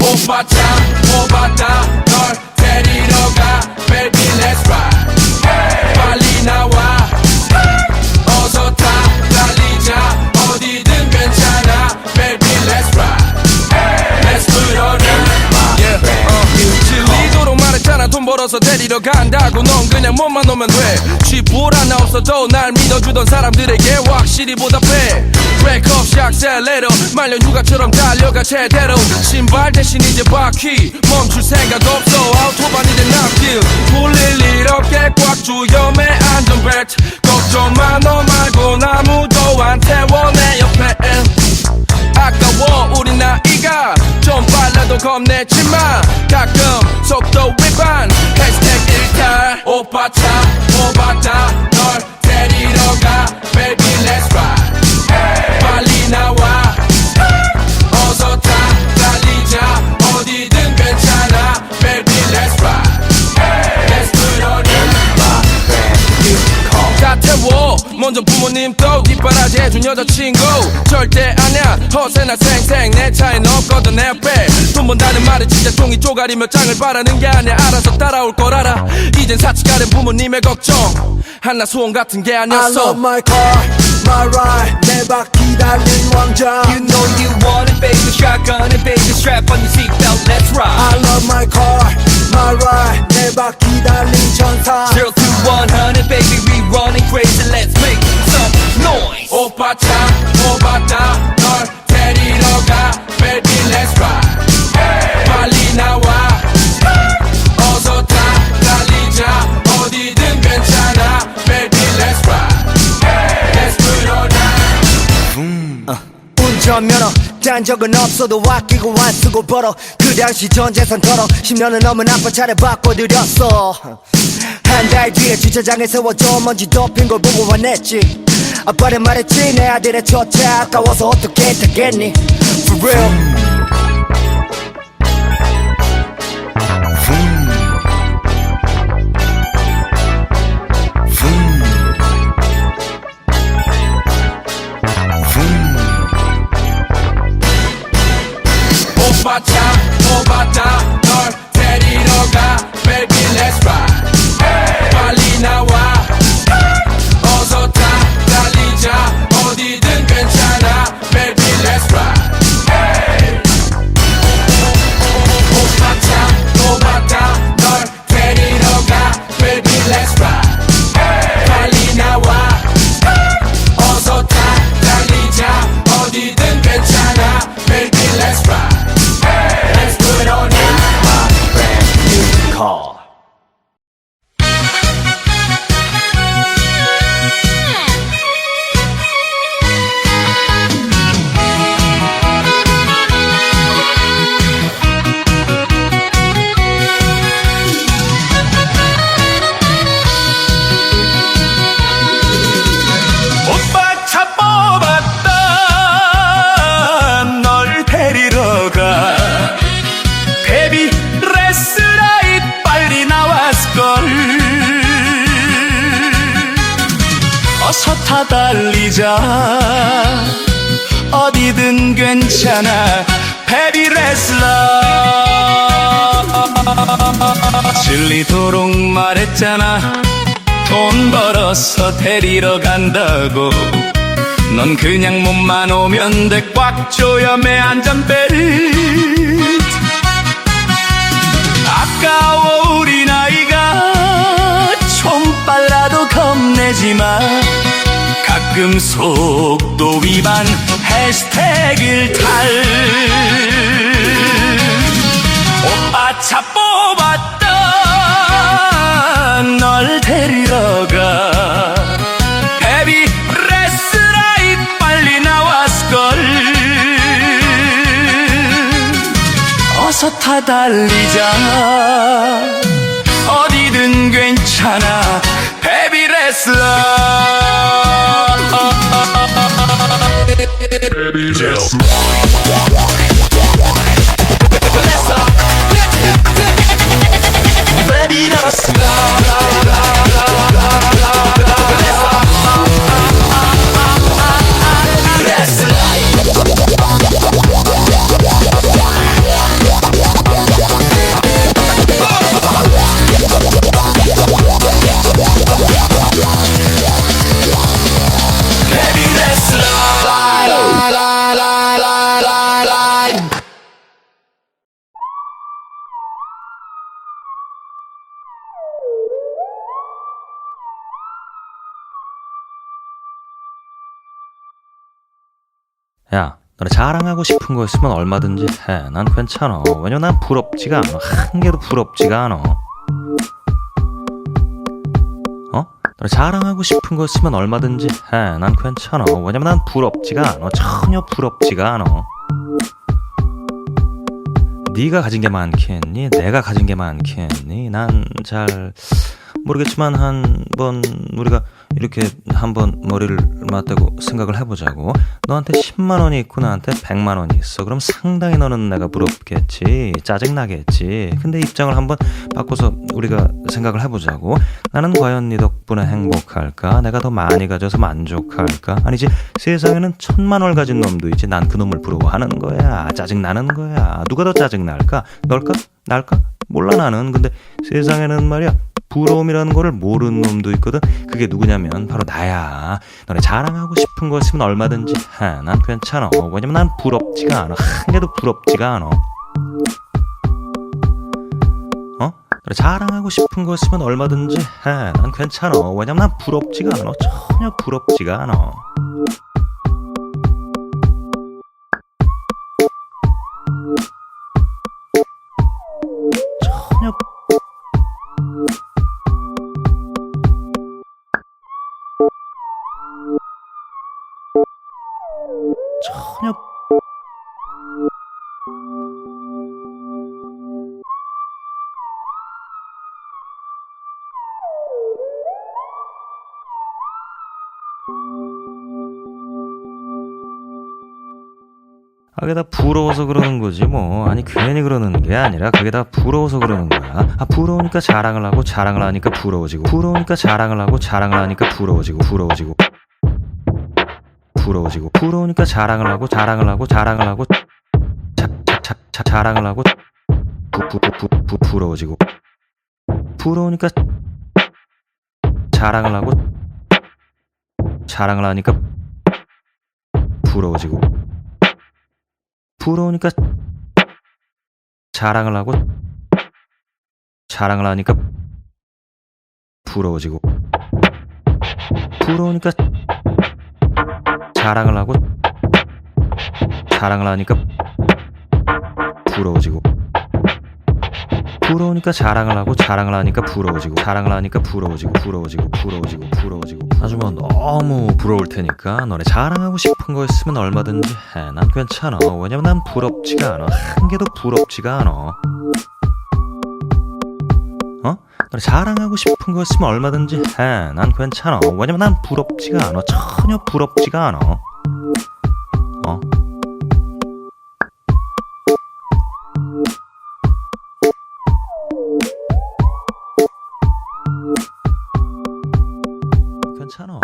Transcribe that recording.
오빠다 오빠다 널 데리러 벌어서 데리러 간다고. 넌 그냥 몸만 오면 돼. 쥐뿔 하나 없어도 날 믿어주던 사람들에게 확실히 보답해. 브레이크업 샥셀레로. 말려 육아처럼 달려가 제대로. 신발 대신 이제 바퀴. 멈출 생각 없어. 아우토반이 된 앞길. 풀릴 일 없게 꽉 조여매 안전벨트 걱정 마너 말고 아무도 안 태워 내 옆에. 아까워 우리 나이가. 좀 빨라도 겁내지 마. 가끔 속도 위반 일탈 오빠 차 오바다 널 데리러 가 Baby let's ride. 빨리 나와. 어서 타 달리자. 어디든 괜찮아 Baby let's ride. Let's put on it. 다 태워. 먼저 부모님 또 뒷바라지 해준 여자친구 절대 아냐 허세나 생생 내 차엔 없거든 내 옆에. 돈 번다는 말은 진짜 종이 쪼가리 몇 장을 바라는 게 아니야. 알아서 따라올 걸 알아. 이젠 사치가는 부모님의 걱정. 하나 소원 같은 게 I 아니었어. Love my car, my ride. 내 바퀴 달린 왕자. You know you want it, baby. Shotgun it, baby. Strap on your seatbelt, let's ride. I love my car, my ride. 내 바퀴 달린 전사 차 오바다 널 데리러 가. Baby let's ride. 빨리 나와. 어서 타 달리자. 어디든 괜찮아. Baby let's ride. Let's put on it 운전면허 딴 적은 없어도 아끼고 안 쓰고 벌어. 그 당시 전 재산 털어. 10년은 넘은 아빠 차례 바꿔드렸어. 한 달 뒤에 주차장에 세워져 먼지 덮인 걸 보고 화냈지 아빠는 말했지 내 아들의 첫차 아까워서 어떻게 타겠니? For real 타 달리자. 어디든 괜찮아. 베비 레슬러 진리도록 말했잖아. 돈 벌어서 데리러 간다고. 넌 그냥 몸만 오면 돼. 꽉 조여 매 안전벨트. 아까워 우리 가끔 속도 위반 해시태그를 탈. 오빠 차 뽑았다 널 데리러 가. 헤비 레스라잇 빨리 나왔걸. 어서 타 달리자. 어디든 괜찮아 헤비 레슬러 Baby, just. 야, 너네 자랑하고 싶은 거 있으면 얼마든지 해. 난 괜찮아. 왜냐면 난 부럽지가 않아. 한 개도 부럽지가 않아. 어? 너네 자랑하고 싶은 거 있으면 얼마든지 해. 난 괜찮아. 왜냐면 난 부럽지가 않아. 전혀 부럽지가 않아. 네가 가진 게 많겠니? 내가 가진 게 많겠니? 난 잘 모르겠지만 한 번 우리가 이렇게 한번 머리를 맞대고 생각을 해보자고. 너한테 10만 원이 있고 나한테 100만 원이 있어. 그럼 상당히 너는 내가 부럽겠지. 짜증 나겠지. 근데 입장을 한번 바꿔서 우리가 생각을 해보자고. 나는 과연 네 덕분에 행복할까? 내가 더 많이 가져서 만족할까? 아니지 세상에는 천만 원을 가진 놈도 있지. 난 그 놈을 부러워하는 거야. 짜증 나는 거야. 누가 더 짜증 날까? 널까? 날까? 몰라 나는. 근데 세상에는 말이야. 부러움이라는 거를 모르는 놈도 있거든. 그게 누구냐면 바로 나야. 너네 자랑하고 싶은 거 있으면 얼마든지 해. 난 괜찮아. 왜냐면 난 부럽지가 않아. 한 개도 부럽지가 않아. 어? 너네 자랑하고 싶은 거 있으면 얼마든지 해. 난 괜찮아. 왜냐면 난 부럽지가 않아. 전혀 부럽지가 않아. 전혀 아, 그게 다 부러워서 그러는 거지 뭐. 아니 괜히 그러는 게 아니라 그게 다 부러워서 그러는 거야. 아 부러우니까 자랑을 하고 자랑을 하니까 부러워지고 부러우니까 자랑을 하고 자랑을 하니까 부러워지고 부러워지고 부러워지고 부러우니까 자랑을 하고 자랑을 하고 자랑을 하고 자, 자, 자, 자, 자랑을 하고 부, 부, 부, 부, 부, 부러워지고 부러우니까 자랑을 하고 자랑을 하니까 부러워지고 부러우니까 자랑을 하고 자랑을 하니까 부러워지고 부러우니까 자랑을 하고 자랑을 하니까 부러워지고 부러우니까 자랑을 하고 자랑을 하니까 부러워지고 자랑을 하니까 부러워지고 부러워지고 부러워지고 부러워지고 뭐 너무 부러울 테니까 너네 자랑하고 싶은 거 있으면 얼마든지 해. 난 괜찮아. 왜냐면 난 부럽지가 않아. 한 개도 부럽지가 않아. 자랑하고 싶은 거 있으면 얼마든지 해. 난 괜찮아. 왜냐면 난 부럽지가 않아. 전혀 부럽지가 않아. 어? 괜찮아.